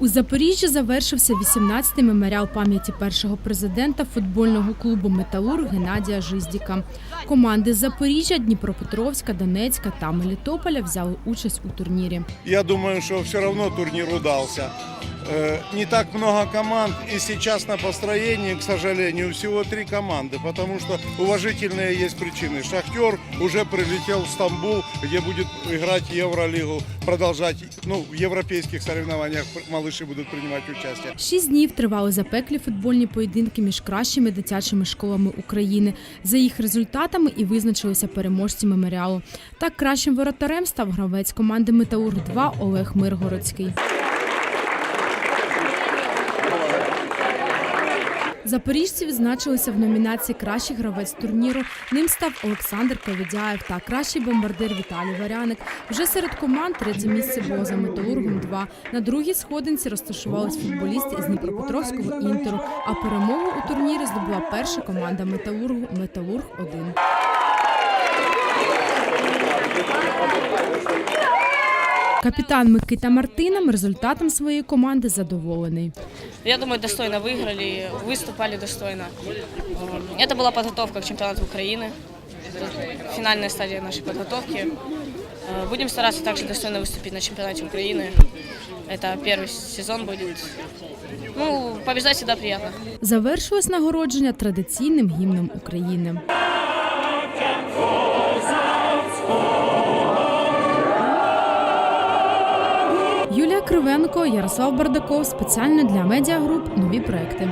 У Запоріжжі завершився 18-й меморіал пам'яті першого президента футбольного клубу Металург Геннадія Жиздіка. Команди Запоріжжя, Дніпропетровська, Донецька та Мелітополя взяли участь у турнірі. Я думаю, що все одно турнір удался. Э, Не так много команд, и сейчас на построении, к сожалению, всего три команды, потому что уважительные есть причины. Шахтер уже прилетел в Стамбул, где будет играть Евролигу, продолжать, ну, в европейских соревнованиях малыши будут принимать участие. Шість днів тривали запеклі футбольні поєдинки між кращими дитячими школами України. За їх результатами і визначилися переможці меморіалу. Так кращим воротарем став гравець команди Металург 2 Олег Миргородський. Запоріжці відзначилися в номінації Кращий гравець турніру. Ним став Олександр Ковідяєв та кращий бомбардир Віталій Варяник. Вже серед команд третє місце було за металургом 2 На другій сходинці розташувались футболісти із Дніпропетровського інтеру. А перемогу у турнірі здобула перша команда металургу Металург 1 Капітан Микита Мартином результатом своєї команди задоволений. Я думаю, достойно выиграли, выступали достойно. Эм, Это была подготовка к чемпионату Украины, Это финальная стадия нашей подготовки. Э, Будем стараться также достойно выступить на чемпионате Украины. Это первый сезон будет. Ну, побеждать всегда приятно. Завершилось нагородження традиційним гімном України. Кривенко, Ярослав Бардаков спеціально для медіагруп нові проекти.